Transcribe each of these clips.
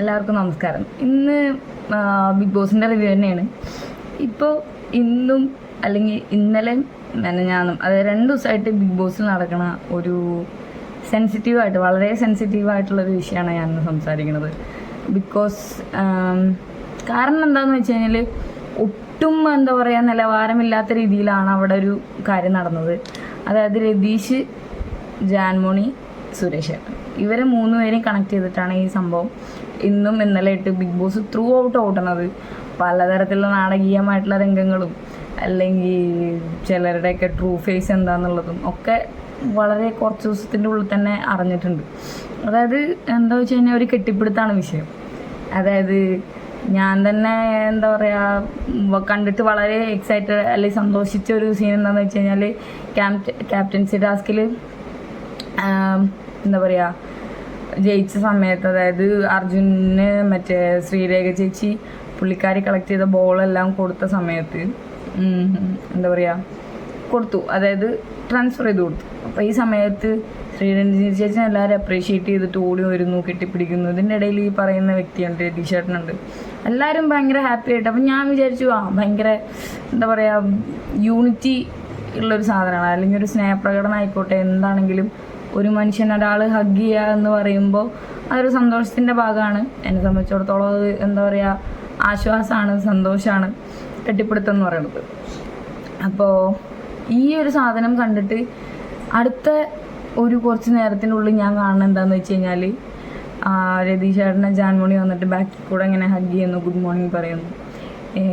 എല്ലാവർക്കും നമസ്കാരം. ഇന്ന് ബിഗ് ബോസിന്റെ റിവ്യൂ തന്നെയാണ്. ഇപ്പോൾ ഇന്നും അല്ലെങ്കിൽ ഇന്നലെ മെനഞ്ഞാന്നും അതായത് രണ്ട് ദിവസമായിട്ട് ബിഗ് ബോസിൽ നടക്കണ ഒരു സെൻസിറ്റീവായിട്ട് വളരെ സെൻസിറ്റീവായിട്ടുള്ളൊരു വിഷയമാണ് ഞാൻ സംസാരിക്കുന്നത്. ബിക്കോസ് കാരണം എന്താണെന്ന് വെച്ച് കഴിഞ്ഞാൽ ഒട്ടും എന്താ പറയുക നിലവാരമില്ലാത്ത രീതിയിലാണ് അവിടെ ഒരു കാര്യം നടന്നത്. അതായത് രതീഷ് ജാൻമോണി സുരേഷ് ഇവരെ മൂന്നുപേരെയും കണക്ട് ചെയ്തിട്ടാണ് ഈ സംഭവം. ഇന്നും ഇന്നലെ ഇട്ട് ബിഗ് ബോസ് ത്രൂ ഔട്ട് ഓട്ടണത് പലതരത്തിലുള്ള നാടകീയമായിട്ടുള്ള രംഗങ്ങളും അല്ലെങ്കിൽ ചിലരുടെയൊക്കെ ട്രൂ ഫേസ് എന്താണെന്നുള്ളതും ഒക്കെ വളരെ കുറച്ച് ദിവസത്തിന്റെ ഉള്ളിൽ തന്നെ അറിഞ്ഞിട്ടുണ്ട്. അതായത് എന്താ വെച്ച് കഴിഞ്ഞാൽ ഒരു കെട്ടിപ്പിടുത്താണ് വിഷയം. അതായത് ഞാൻ തന്നെ എന്താ പറയുക കണ്ടിട്ട് വളരെ എക്സൈറ്റഡ് അല്ലെങ്കിൽ സന്തോഷിച്ച ഒരു സീൻ എന്താണെന്ന് വെച്ച് കഴിഞ്ഞാൽ ക്യാപ്റ്റ ക്യാപ്റ്റൻസി ടാസ്കിൽ എന്താ പറയുക ജയിച്ച സമയത്ത് അതായത് അർജുനന് മറ്റേ ശ്രീരേഖ ചേച്ചി പുള്ളിക്കാരി കളക്ട് ചെയ്ത ബോളെല്ലാം കൊടുത്ത സമയത്ത് എന്താ പറയുക കൊടുത്തു. അതായത് ട്രാൻസ്ഫർ ചെയ്ത് കൊടുത്തു. അപ്പോൾ ഈ സമയത്ത് ശ്രീരഞ്ജി ചേച്ചി എല്ലാവരും അപ്രീഷിയേറ്റ് ചെയ്തിട്ട് ഓടി വരുന്നു കെട്ടിപ്പിടിക്കുന്നു. ഇതിന്റെ ഇടയിൽ ഈ പറയുന്ന വ്യക്തിയുണ്ട് ടീഷർട്ടിനുണ്ട് എല്ലാവരും ഭയങ്കര ഹാപ്പി ആയിട്ട്. അപ്പം ഞാൻ വിചാരിച്ചു ആ ഭയങ്കര എന്താ പറയുക യൂണിറ്റി ഉള്ളൊരു സാധനമാണ്. അല്ലെങ്കിൽ ഒരു സ്നേഹപ്രകടനം ആയിക്കോട്ടെ എന്താണെങ്കിലും ഒരു മനുഷ്യൻ ഒരാൾ ഹഗ് ചെയ്യുക എന്ന് പറയുമ്പോൾ അതൊരു സന്തോഷത്തിന്റെ ഭാഗമാണ്. എന്നെ സംബന്ധിച്ചിടത്തോളം അത് എന്താ പറയുക ആശ്വാസമാണ് സന്തോഷമാണ് കെട്ടിപ്പിടുത്തം എന്ന് പറയുന്നത്. അപ്പോൾ ഈ ഒരു സാധനം കണ്ടിട്ട് അടുത്ത ഒരു കുറച്ച് നേരത്തിനുള്ളിൽ ഞാൻ കാണുന്നത് എന്താണെന്ന് വെച്ച് കഴിഞ്ഞാൽ രതീഷ് ചേട്ടനെ ജാൻമണി വന്നിട്ട് ബാക്കിൽ കൂടെ ഇങ്ങനെ ഹഗ് ചെയ്യുന്നു ഗുഡ് മോർണിംഗ് പറയുന്നു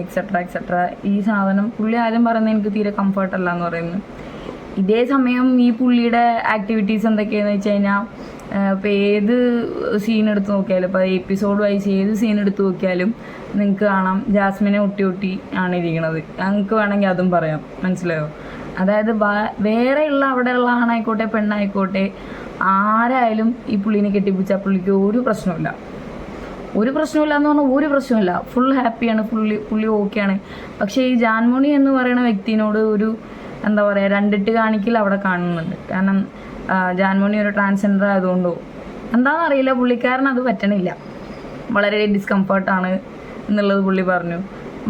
എക്സെട്ര എക്സെട്ര ഈ സാധനം പുള്ളി ആരും പറയുന്നത് എനിക്ക് തീരെ കംഫർട്ടല്ല എന്ന് പറയുന്നു. ഇതേ സമയം ഈ പുള്ളിയുടെ ആക്ടിവിറ്റീസ് എന്തൊക്കെയാണെന്ന് വെച്ച് കഴിഞ്ഞാൽ ഇപ്പോൾ ഏത് സീൻ എടുത്ത് നോക്കിയാലും ഇപ്പോൾ എപ്പിസോഡ് വൈസ് ഏത് സീൻ എടുത്ത് നോക്കിയാലും നിങ്ങൾക്ക് കാണാം. ജാസ്മിനെ ഒട്ടി ഒട്ടി ആണ് ഇരിക്കുന്നത് ഞങ്ങൾക്ക് വേണമെങ്കിൽ അതും പറയാം. മനസ്സിലായോ? അതായത് വേറെയുള്ള അവിടെയുള്ള ആണായിക്കോട്ടെ പെണ്ണായിക്കോട്ടെ ആരായാലും ഈ പുള്ളിനെ കെട്ടിപ്പിടിച്ചാൽ പുള്ളിക്ക് ഒരു പ്രശ്നമില്ല ഒരു പ്രശ്നമില്ല എന്ന് പറഞ്ഞാൽ ഒരു പ്രശ്നമില്ല ഫുൾ ഹാപ്പിയാണ് പുള്ളി പുള്ളി ഓക്കെയാണ് പക്ഷേ ഈ ജാൻമോണി എന്ന് പറയുന്ന വ്യക്തിനോട് ഒരു എന്താ പറയുക രണ്ടിട്ട് കാണിക്കൽ അവിടെ കാണുന്നുണ്ട്. കാരണം ജാൻമോണി ഒരു ട്രാൻസ്ജെൻഡർ ആയതുകൊണ്ടോ എന്താണെന്ന് അറിയില്ല പുള്ളിക്കാരൻ അത് പറ്റണില്ല. വളരെ ഡിസ്കംഫർട്ടാണ് എന്നുള്ളത് പുള്ളി പറഞ്ഞു.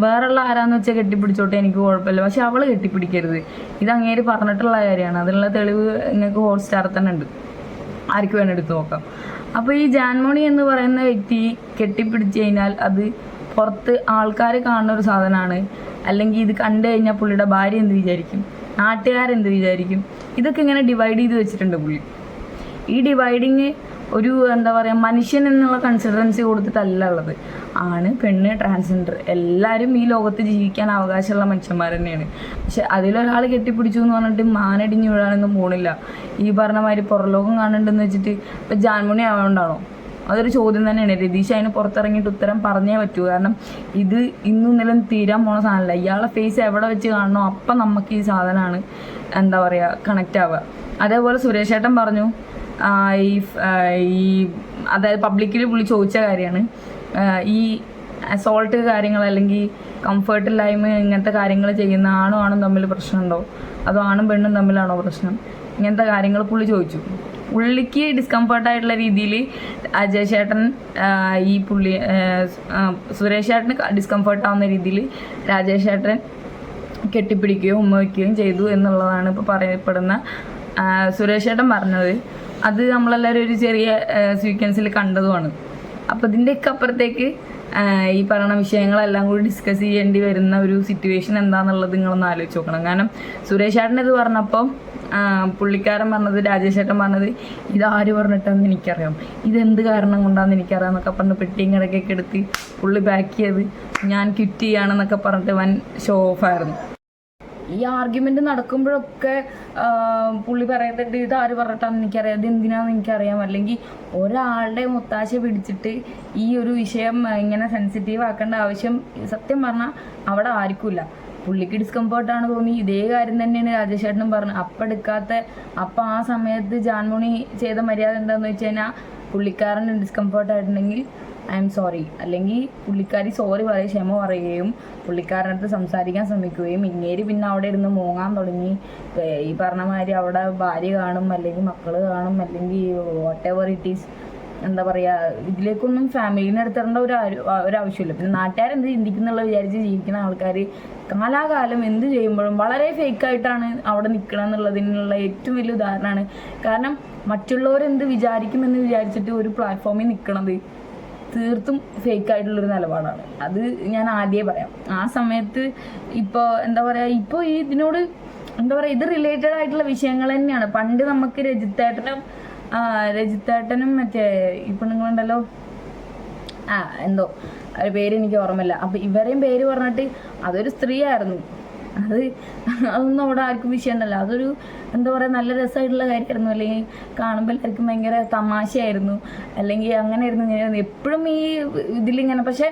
വേറെയുള്ള ആരാന്ന് വെച്ചാൽ കെട്ടിപ്പിടിച്ചോട്ടെ എനിക്ക് കുഴപ്പമില്ല. പക്ഷെ അവൾ കെട്ടിപ്പിടിക്കരുത്. ഇത് അങ്ങേര് പറഞ്ഞിട്ടുള്ള കാര്യമാണ്. അതിനുള്ള തെളിവ് നിങ്ങൾക്ക് ഹോട്ട്സ്റ്റാർ തന്നെ ഉണ്ട്. ആർക്ക് വേണം എടുത്ത് നോക്കാം. അപ്പോൾ ഈ ജാൻമോണി എന്ന് പറയുന്ന വ്യക്തി കെട്ടിപ്പിടിച്ച് കഴിഞ്ഞാൽ അത് പുറത്ത് ആൾക്കാർ കാണുന്ന ഒരു സാധനമാണ്. അല്ലെങ്കിൽ ഇത് കണ്ടു കഴിഞ്ഞാൽ പുള്ളിയുടെ ഭാര്യ എന്ത് വിചാരിക്കും? നാട്ടുകാരെന്ത് വിചാരിക്കും? ഇതൊക്കെ ഇങ്ങനെ ഡിവൈഡ് ചെയ്ത് വെച്ചിട്ടുണ്ട് പുള്ളി. ഈ ഡിവൈഡിങ് ഒരു എന്താ പറയുക മനുഷ്യൻ എന്നുള്ള കൺസിഡറൻസി കൊടുത്തിട്ടല്ല ഉള്ളത്. ആണ് പെണ്ണ് ട്രാൻസ്ജെൻഡർ എല്ലാവരും ഈ ലോകത്ത് ജീവിക്കാൻ അവകാശമുള്ള മനുഷ്യന്മാർ തന്നെയാണ്. പക്ഷെ അതിലൊരാൾ കെട്ടിപ്പിടിച്ചു എന്ന് പറഞ്ഞിട്ട് മാനടിഞ്ഞു വീഴാനൊന്നും പോണില്ല. ഈ പറഞ്ഞ മാതിരി പുറലോകം കാണുന്നുണ്ടെന്ന് വെച്ചിട്ട് ഇപ്പം ജാൻമണി ആയതുകൊണ്ടാണോ അതൊരു ചോദ്യം തന്നെയാണ്. രതീഷ് അതിന് പുറത്തിറങ്ങിയിട്ട് ഉത്തരം പറഞ്ഞേ പറ്റൂ. കാരണം ഇത് ഇന്നും ഇന്നലെ തീരാൻ പോണ സാധനമല്ല. ഇയാളെ ഫേസ് എവിടെ വെച്ച് കാണണോ അപ്പം നമുക്ക് ഈ സാധനമാണ് എന്താ പറയുക കണക്ട് ആവുക. അതേപോലെ സുരേഷ് ഏട്ടൻ പറഞ്ഞു ഈ അതായത് പബ്ലിക്കിൽ പുള്ളി ചോദിച്ച കാര്യമാണ് ഈ അസോൾട്ട് കാര്യങ്ങൾ അല്ലെങ്കിൽ കംഫർട്ടില്ലായ്മ ഇങ്ങനത്തെ കാര്യങ്ങൾ ചെയ്യുന്ന ആണും ആണും തമ്മിൽ പ്രശ്നമുണ്ടോ അതോ ആണും പെണ്ണും തമ്മിലാണോ പ്രശ്നം? ഇങ്ങനത്തെ കാര്യങ്ങൾ പുള്ളി ചോദിച്ചു. പുള്ളിക്ക് ഡിസ്കംഫർട്ട് ആയിട്ടുള്ള രീതിയിൽ അജയ് ചേട്ടൻ ഈ പുള്ളി സുരേഷ് ചേട്ടന് ഡിസ്കംഫർട്ട് ആവുന്ന രീതിയിൽ രാജേഷ് ചേട്ടൻ കെട്ടിപ്പിടിക്കുകയും ഉമ്മ വയ്ക്കുകയും ചെയ്തു എന്നുള്ളതാണ് ഇപ്പോൾ പറയപ്പെടുന്ന സുരേഷ് ചേട്ടൻ പറഞ്ഞത്. അത് നമ്മളെല്ലാവരും ഒരു ചെറിയ സീക്വൻസിൽ കണ്ടതുമാണ്. അപ്പോൾ ഇതിന്റെയൊക്കെ അപ്പുറത്തേക്ക് ഈ പറയുന്ന വിഷയങ്ങളെല്ലാം കൂടി ഡിസ്കസ് ചെയ്യേണ്ടി വരുന്ന ഒരു സിറ്റുവേഷൻ എന്താണെന്നുള്ളത് നിങ്ങളൊന്ന് ആലോചിച്ച് നോക്കണം. കാരണം സുരേഷ് ചേട്ടൻ ഇത് പറഞ്ഞപ്പോൾ ആ, പുള്ളിക്കാരൻ പറഞ്ഞത് രാജേഷ് ചേട്ടൻ പറഞ്ഞത് ഇതാര് പറഞ്ഞിട്ടാന്ന് എനിക്കറിയാം. ഇതെന്ത് കാരണം കൊണ്ടാന്ന് എനിക്കറിയാം എന്നൊക്കെ പറഞ്ഞ് പെട്ടിയും കിടക്കൊക്കെ എടുത്ത് പുള്ളി പാക്ക് ചെയ്ത് ഞാൻ ക്വിറ്റ് ചെയ്യാണെന്നൊക്കെ പറഞ്ഞിട്ട് വൻ ഷോ ഓഫായിരുന്നു ഈ ആർഗ്യുമെന്റ് നടക്കുമ്പോഴൊക്കെ പുള്ളി പറയുന്നുണ്ട് ഇത് ആര് പറഞ്ഞിട്ടാന്ന് എനിക്കറിയാം ഇത് എന്തിനാന്ന് എനിക്കറിയാം. അല്ലെങ്കിൽ ഒരാളുടെ മുത്താശ പിടിച്ചിട്ട് ഈ ഒരു വിഷയം ഇങ്ങനെ സെൻസിറ്റീവ് ആക്കേണ്ട ആവശ്യം സത്യം പറഞ്ഞാൽ അവിടെ ആർക്കുമില്ല. പുള്ളിക്ക് ഡിസ്കംഫർട്ടാണ് തോന്നി. ഇതേ കാര്യം തന്നെയാണ് രാജേഷ് ചേട്ടനും പറഞ്ഞത്. അപ്പം എടുക്കാത്ത അപ്പം ആ സമയത്ത് ജാൻമോണി ചെയ്ത മര്യാദ എന്താണെന്ന് വെച്ച് കഴിഞ്ഞാൽ പുള്ളിക്കാരന് ഡിസ്കംഫർട്ട് ആയിട്ടുണ്ടെങ്കിൽ ഐ എം സോറി. അല്ലെങ്കിൽ പുള്ളിക്കാരി സോറി പറയും ക്ഷമ പറയുകയും പുള്ളിക്കാരനടുത്ത് സംസാരിക്കാൻ ശ്രമിക്കുകയും. ഇങ്ങേര് പിന്നെ അവിടെ ഇരുന്ന് മൂങ്ങാൻ തുടങ്ങി. ഈ പറഞ്ഞ മാതിരി അവിടെ ഭാര്യ കാണും അല്ലെങ്കിൽ മക്കൾ കാണും അല്ലെങ്കിൽ വാട്ട് എവർ ഇറ്റ് ഈസ് എന്താ പറയുക ഇതിലേക്കൊന്നും ഫാമിലിനെ എടുത്തിടേണ്ട ഒരു ഒരു ആവശ്യമില്ല. പിന്നെ നാട്ടുകാരെന്ത് ചിന്തിക്കുന്നുള്ള വിചാരിച്ച് ജീവിക്കുന്ന ആൾക്കാർ കാലാകാലം എന്ത് ചെയ്യുമ്പോഴും വളരെ ഫേക്കായിട്ടാണ് അവിടെ നിൽക്കണം എന്നുള്ളതിനുള്ള ഏറ്റവും വലിയ ഉദാഹരണമാണ്. കാരണം മറ്റുള്ളവരെന്ത് വിചാരിക്കുമെന്ന് വിചാരിച്ചിട്ട് ഒരു പ്ലാറ്റ്ഫോമിൽ നിൽക്കണത് തീർത്തും ഫേക്ക് ആയിട്ടുള്ളൊരു നിലപാടാണ്. അത് ഞാൻ ആദ്യമേ പറയാം. ആ സമയത്ത് ഇപ്പോൾ എന്താ പറയാ ഇപ്പൊ ഈ ഇതിനോട് എന്താ പറയാ ഇത് റിലേറ്റഡ് ആയിട്ടുള്ള വിഷയങ്ങൾ തന്നെയാണ്. പണ്ട് നമുക്ക് രജിത്തേട്ടനും രജിത്തേട്ടനും മറ്റേ ഇപ്പൊ നിങ്ങളുണ്ടല്ലോ ആ എന്തോ പേര് എനിക്ക് ഓർമ്മയില്ല. അപ്പം ഇവരെയും പേര് പറഞ്ഞിട്ട് അതൊരു സ്ത്രീ ആയിരുന്നു അത് അതൊന്നും അവിടെ ആർക്കും വിഷയമുണ്ടല്ലോ അതൊരു എന്താ പറയുക നല്ല രസമായിട്ടുള്ള കാര്യമായിരുന്നു. അല്ലെങ്കിൽ കാണുമ്പോൾ എല്ലാവർക്കും ഭയങ്കര തമാശയായിരുന്നു. അല്ലെങ്കിൽ അങ്ങനെയായിരുന്നു ഇങ്ങനെയായിരുന്നു. എപ്പോഴും ഈ ഇതിലിങ്ങനെ. പക്ഷെ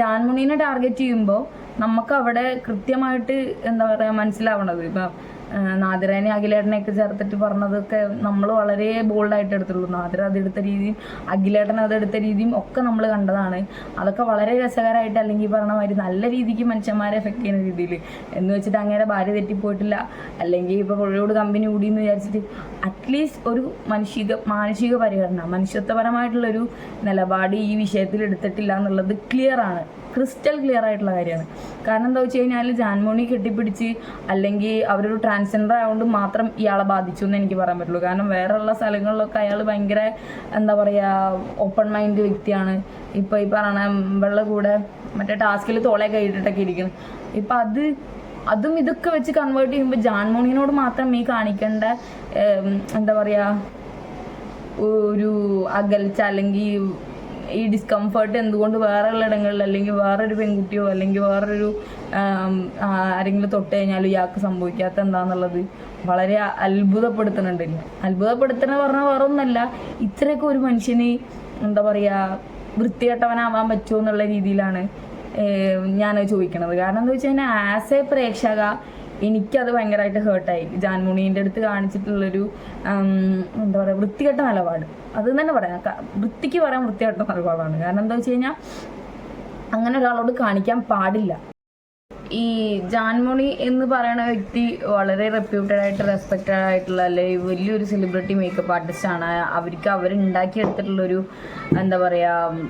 ജാൻമുണീനെ ടാർഗറ്റ് ചെയ്യുമ്പോൾ നമുക്ക് അവിടെ കൃത്യമായിട്ട് എന്താ പറയുക മനസ്സിലാവണത്. ഇപ്പം നാദിറേനെ അഖിലേട്ടനെയൊക്കെ ചേർത്തിട്ട് പറഞ്ഞതൊക്കെ നമ്മൾ വളരെ ബോൾഡായിട്ട് എടുത്തുള്ളൂ നാദിറ അതെടുത്ത രീതിയും അഖിലേട്ടൻ അതെടുത്ത രീതിയും ഒക്കെ നമ്മൾ കണ്ടതാണ്. അതൊക്കെ വളരെ രസകരമായിട്ട് അല്ലെങ്കിൽ പറഞ്ഞ മാതിരി നല്ല രീതിക്ക് മനുഷ്യന്മാരെ എഫക്ട് ചെയ്യുന്ന രീതിയിൽ എന്ന് വെച്ചിട്ട് അങ്ങനെ ഭാര്യ തെറ്റിപ്പോയിട്ടില്ല. അല്ലെങ്കിൽ ഇപ്പോൾ പുഴയോട് കമ്പനി കൂടി എന്ന് വിചാരിച്ചിട്ട് അറ്റ്ലീസ്റ്റ് ഒരു മാനുഷിക മാനുഷിക പരിഗണന മനുഷ്യത്വപരമായിട്ടുള്ളൊരു നിലപാട് ഈ വിഷയത്തിൽ എടുത്തിട്ടില്ല എന്നുള്ളത് ക്ലിയർ ആണ്. ക്രിസ്റ്റൽ ക്ലിയർ ആയിട്ടുള്ള കാര്യമാണ്. കാരണം എന്താ വെച്ച് കഴിഞ്ഞാൽ ജാൻമോണി കെട്ടിപ്പിടിച്ച് അല്ലെങ്കിൽ അവരൊരു ട്രാൻസ്ജെൻഡർ ആയതുകൊണ്ട് മാത്രം ഇയാളെ ബാധിച്ചു എന്ന് എനിക്ക് പറയാൻ പറ്റുള്ളൂ. കാരണം വേറെയുള്ള സ്ഥലങ്ങളിലൊക്കെ അയാൾ ഭയങ്കര എന്താ പറയുക ഓപ്പൺ മൈൻഡ് വ്യക്തിയാണ്. ഇപ്പോൾ ഈ പറയണ വെള്ള കൂടെ മറ്റേ ടാസ്കിൽ തോളെ കൈയിട്ടിട്ടൊക്കെ ഇരിക്കണം ഇപ്പം അത് അതും ഇതൊക്കെ വെച്ച് കൺവേർട്ട് ചെയ്യുമ്പോൾ ജാൻമോണിനോട് മാത്രം ഈ കാണിക്കേണ്ട എന്താ പറയുക ഒരു അകൽച്ച അല്ലെങ്കിൽ ഈ ഡിസ്കംഫർട്ട് എന്തുകൊണ്ട് വേറെയുള്ള ഇടങ്ങളിൽ അല്ലെങ്കിൽ വേറൊരു പെൺകുട്ടിയോ അല്ലെങ്കിൽ വേറൊരു ആരെങ്കിലും തൊട്ട് കഴിഞ്ഞാലും ഇയാൾക്ക് സംഭവിക്കാത്ത എന്താന്നുള്ളത് വളരെ അത്ഭുതപ്പെടുത്തുന്നുണ്ട് എന്നെ. അത്ഭുതപ്പെടുത്തുന്ന പറഞ്ഞാൽ വേറെ ഒന്നല്ല ഇത്രയൊക്കെ ഒരു മനുഷ്യന് എന്താ പറയുക വൃത്തികെട്ടവനാവാൻ പറ്റുമോ എന്നുള്ള രീതിയിലാണ് ഞാൻ ചോദിക്കണത് കാരണം എന്താ വെച്ച് കഴിഞ്ഞാൽ ആസ് എ പ്രേക്ഷക എനിക്കത് ഭയങ്കരമായിട്ട് ഹേർട്ടായി ജാൻമുണീന്റെ അടുത്ത് കാണിച്ചിട്ടുള്ളൊരു എന്താ പറയുക വൃത്തികെട്ട നിലപാട്. അത് തന്നെ പറയാം. വൃത്തിക്ക് പറയാൻ വൃത്തികെട്ട നിലപാടാണ്. കാരണം എന്താ വെച്ച് കഴിഞ്ഞാൽ അങ്ങനെ ഒരാളോട് കാണിക്കാൻ പാടില്ല. ഈ ജാൻമോണി എന്ന് പറയുന്ന വ്യക്തി വളരെ റെപ്യൂട്ടഡ് ആയിട്ട് റെസ്പെക്റ്റഡ് ആയിട്ടുള്ള അല്ലെങ്കിൽ വലിയൊരു സെലിബ്രിറ്റി മേക്കപ്പ് ആർട്ടിസ്റ്റ് ആണ്. അവർക്ക് അവരുണ്ടാക്കിയെടുത്തിട്ടുള്ളൊരു എന്താ പറയുക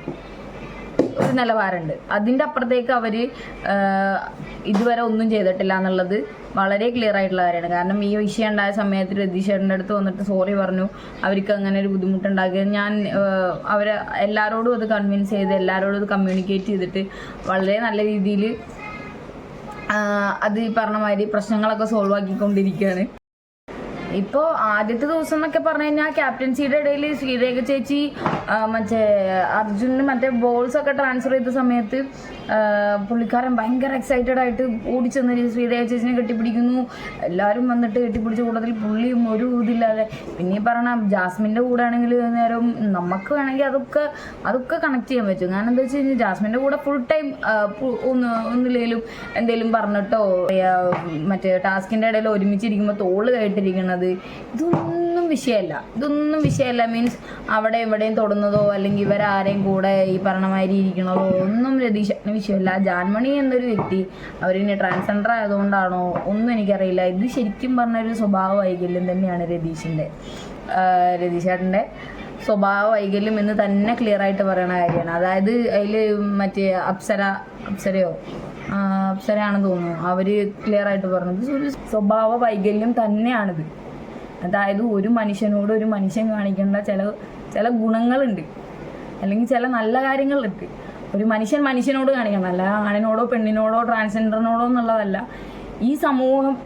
ഒരു നിലവാരമുണ്ട്. അതിന്റെ അപ്പുറത്തേക്ക് അവർ ഇതുവരെ ഒന്നും ചെയ്തിട്ടില്ല എന്നുള്ളത് വളരെ ക്ലിയർ ആയിട്ടുള്ള കാര്യമാണ്. കാരണം ഈ വിഷയം ഉണ്ടായ സമയത്ത് രതീഷ് ചേട്ടന്റെ അടുത്ത് വന്നിട്ട് സോറി പറഞ്ഞു. അവർക്ക് അങ്ങനെ ഒരു ബുദ്ധിമുട്ടുണ്ടാക്കിയത് ഞാൻ അവരെ എല്ലാവരോടും അത് കൺവിൻസ് ചെയ്ത് എല്ലാവരോടും അത് കമ്മ്യൂണിക്കേറ്റ് ചെയ്തിട്ട് വളരെ നല്ല രീതിയിൽ അത് ഈ പറഞ്ഞ മാതിരി പ്രശ്നങ്ങളൊക്കെ സോൾവ് ആക്കിക്കൊണ്ടിരിക്കുകയാണ്. ഇപ്പോൾ ആദ്യത്തെ ദിവസം എന്നൊക്കെ പറഞ്ഞു കഴിഞ്ഞാൽ ക്യാപ്റ്റൻസിയുടെ ഇടയിൽ ശ്രീരേഖ ചേച്ചി മറ്റേ അർജുനന് മറ്റേ ബോൾസ് ഒക്കെ ട്രാൻസ്ഫർ ചെയ്ത സമയത്ത് പുള്ളിക്കാരൻ ഭയങ്കര എക്സൈറ്റഡ് ആയിട്ട് ഓടിച്ചെന്ന് ശ്രീരേഖ ചേച്ചിനെ കെട്ടിപ്പിടിക്കുന്നു. എല്ലാവരും വന്നിട്ട് കെട്ടിപ്പിടിച്ച കൂട്ടത്തിൽ പുള്ളിയും ഒരു ഇതില്ലാതെ പിന്നെ പറഞ്ഞ ജാസ്മിന്റെ കൂടെ ആണെങ്കിൽ നേരം നമുക്ക് വേണമെങ്കിൽ അതൊക്കെ അതൊക്കെ കണക്ട് ചെയ്യാൻ പറ്റും. ഞാൻ എന്താ വെച്ച് കഴിഞ്ഞാൽ ജാസ്മിന്റെ കൂടെ ഫുൾ ടൈം ഒന്ന് ഒന്നില്ലെങ്കിലും എന്തെങ്കിലും പറഞ്ഞിട്ടോ മറ്റേ ടാസ്കിന്റെ ഇടയിൽ ഒരുമിച്ചിരിക്കുമ്പോൾ തോൾ ഇതൊന്നും വിഷയമല്ല. ഇതൊന്നും വിഷയമല്ല. മീൻസ് അവിടെ എവിടെയും തൊടുന്നതോ അല്ലെങ്കിൽ ഇവരാരെയും കൂടെ ഈ പറഞ്ഞ മാതിരി ഇരിക്കണതോ ഒന്നും രതീഷന് വിഷയമല്ല. ജാൻമണി എന്നൊരു വ്യക്തി അവരിനി ട്രാൻസ്ജെൻഡർ ആയതുകൊണ്ടാണോ ഒന്നും എനിക്കറിയില്ല. ഇത് ശരിക്കും പറഞ്ഞൊരു സ്വഭാവ വൈകല്യം തന്നെയാണ് രതീഷിന്റെ രതീഷേട്ടന്റെ സ്വഭാവ വൈകല്യം എന്ന് തന്നെ ക്ലിയർ ആയിട്ട് പറയുന്ന കാര്യമാണ്. അതായത് അതിൽ മറ്റേ അപ്സര അപ്സരയോ? അപ്സരയാണെന്ന് തോന്നുന്നു. അവർ ക്ലിയർ ആയിട്ട് പറഞ്ഞത്. സ്വഭാവ വൈകല്യം തന്നെയാണിത്. അതായത് ഒരു മനുഷ്യനോട് ഒരു മനുഷ്യൻ കാണിക്കേണ്ട ചില ചില ഗുണങ്ങളുണ്ട്. അല്ലെങ്കിൽ ചില നല്ല കാര്യങ്ങളുണ്ട്. ഒരു മനുഷ്യൻ മനുഷ്യനോട് കാണിക്കണം. അല്ല ആണിനോടോ പെണ്ണിനോടോ ട്രാൻസ്ജെൻഡറിനോടോ എന്നുള്ളതല്ല. ഈ സമൂഹം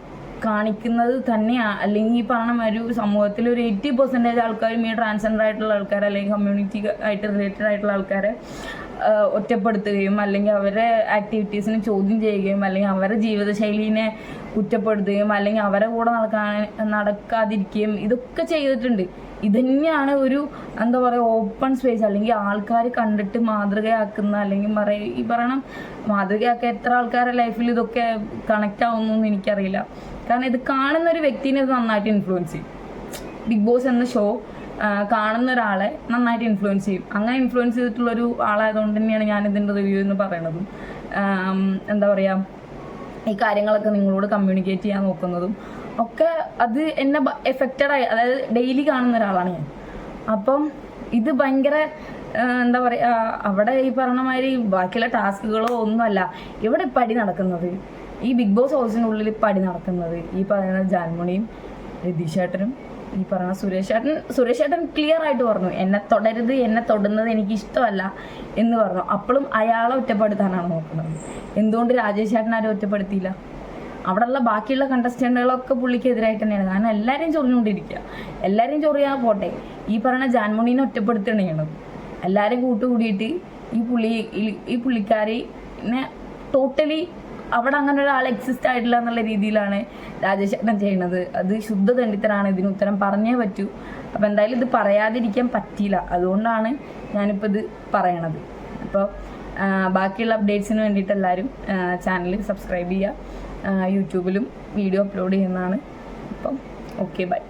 കാണിക്കുന്നത് തന്നെയാ. അല്ലെങ്കിൽ ഈ പറഞ്ഞ ഒരു സമൂഹത്തിൽ ഒരു എയ്റ്റി പെർസെന്റേജ് ആൾക്കാരും ഈ ട്രാൻസ്ജെൻഡർ ആയിട്ടുള്ള ആൾക്കാർ അല്ലെങ്കിൽ കമ്മ്യൂണിറ്റി ആയിട്ട് റിലേറ്റഡ് ആയിട്ടുള്ള ആൾക്കാരെ ഒറ്റപ്പെടുത്തുകയും അല്ലെങ്കിൽ അവരെ ആക്ടിവിറ്റീസിനെ ചോദ്യം ചെയ്യുകയും അല്ലെങ്കിൽ അവരുടെ ജീവിതശൈലീനെ കുറ്റപ്പെടുത്തുകയും അല്ലെങ്കിൽ അവരെ കൂടെ നടക്കാൻ നടക്കാതിരിക്കുകയും ഇതൊക്കെ ചെയ്തിട്ടുണ്ട്. ഇതന്നെയാണ് ഒരു എന്താ പറയുക ഓപ്പൺ സ്പേസ് അല്ലെങ്കിൽ ആൾക്കാർ കണ്ടിട്ട് മാതൃകയാക്കുന്ന അല്ലെങ്കിൽ പറയ ഈ പറയണം മാതൃകയാക്ക എത്ര ആൾക്കാരുടെ ലൈഫിൽ ഇതൊക്കെ കണക്റ്റ് ആവുന്നു എനിക്കറിയില്ല. കാരണം ഇത് കാണുന്ന ഒരു വ്യക്തിനെ ഇത് നന്നായിട്ട് ഇൻഫ്ലുവൻസ് ചെയ്യും. ബിഗ് ബോസ് എന്ന ഷോ കാണുന്ന ഒരാളെ നന്നായിട്ട് ഇൻഫ്ലുവൻസ് ചെയ്യും. അങ്ങനെ ഇൻഫ്ലുവൻസ് ചെയ്തിട്ടുള്ള ഒരു ആളായതുകൊണ്ട് തന്നെയാണ് ഞാൻ ഇതിന്റെ റിവ്യൂ എന്ന് പറയണതും. എന്താ പറയുക ഈ കാര്യങ്ങളൊക്കെ നിങ്ങളോട് കമ്മ്യൂണിക്കേറ്റ് ചെയ്യാൻ നോക്കുന്നതും. ഒക്കെ അത് എന്നെ എഫക്റ്റഡ് ആയി അതായത് ഡെയിലി കാണുന്ന ഒരാളാണ് ഞാൻ. അപ്പം ഇത് ഭയങ്കര എന്താ പറയുക അവിടെ ഈ പറഞ്ഞ മാതിരി ബാക്കിയുള്ള ടാസ്കുകളോ ഒന്നുമല്ല. ഇവിടെ പടി നടക്കുന്നത്? ഈ ബിഗ് ബോസ് ഹൗസിനുള്ളിൽ പടി നടക്കുന്നത്? ഈ പറയുന്ന ജാൻമണിയും രതീഷേട്ടനും ഈ പറഞ്ഞ സുരേഷ് ഏട്ടൻ സുരേഷ് ഏട്ടൻ ക്ലിയർ ആയിട്ട് പറഞ്ഞു എന്നെ തൊടരുത് എന്നെ തൊടുന്നത് എനിക്ക് ഇഷ്ടമല്ല എന്ന് പറഞ്ഞു. അപ്പോഴും അയാളെ ഒറ്റപ്പെടുത്താനാണ് നോക്കുന്നത്. എന്തുകൊണ്ട് രാജേഷ് ഏട്ടൻ ആരും ഒറ്റപ്പെടുത്തിയില്ല? അവിടെയുള്ള ബാക്കിയുള്ള കണ്ടസ്റ്റന്റുകളൊക്കെ പുള്ളിക്ക് എതിരായിട്ട് തന്നെയാണ്. കാരണം എല്ലാവരെയും ചൊറിഞ്ഞുകൊണ്ടിരിക്കുക. എല്ലാവരെയും ചൊറിയാ പോട്ടെ. ഈ പറയുന്ന ജാൻമുണീനെ ഒറ്റപ്പെടുത്തണേണ്. എല്ലാവരെയും കൂട്ടുകൂടിയിട്ട് ഈ പുള്ളി ഈ- ഈ പുള്ളിക്കാരിനെ ടോട്ടലി അവിടെ അങ്ങനെ ഒരാൾ എക്സിസ്റ്റ് ആയിട്ടില്ല എന്നുള്ള രീതിയിലാണ് രാജശേഖരൻ ചെയ്യണത്. അത് ശുദ്ധ ദണ്ഡിത്തരാണ് ഇതിന് ഉത്തരം പറഞ്ഞേ പറ്റൂ. അപ്പോൾ എന്തായാലും ഇത് പറയാതിരിക്കാൻ പറ്റിയില്ല. അതുകൊണ്ടാണ് ഞാനിപ്പോൾ ഇത് പറയണത്. അപ്പോൾ ബാക്കിയുള്ള അപ്ഡേറ്റ്സിന് വേണ്ടിയിട്ട് എല്ലാവരും ചാനൽ സബ്സ്ക്രൈബ് ചെയ്യുക. യൂട്യൂബിലും വീഡിയോ അപ്ലോഡ് ചെയ്യുന്നതാണ്. അപ്പം ഓക്കെ ബൈ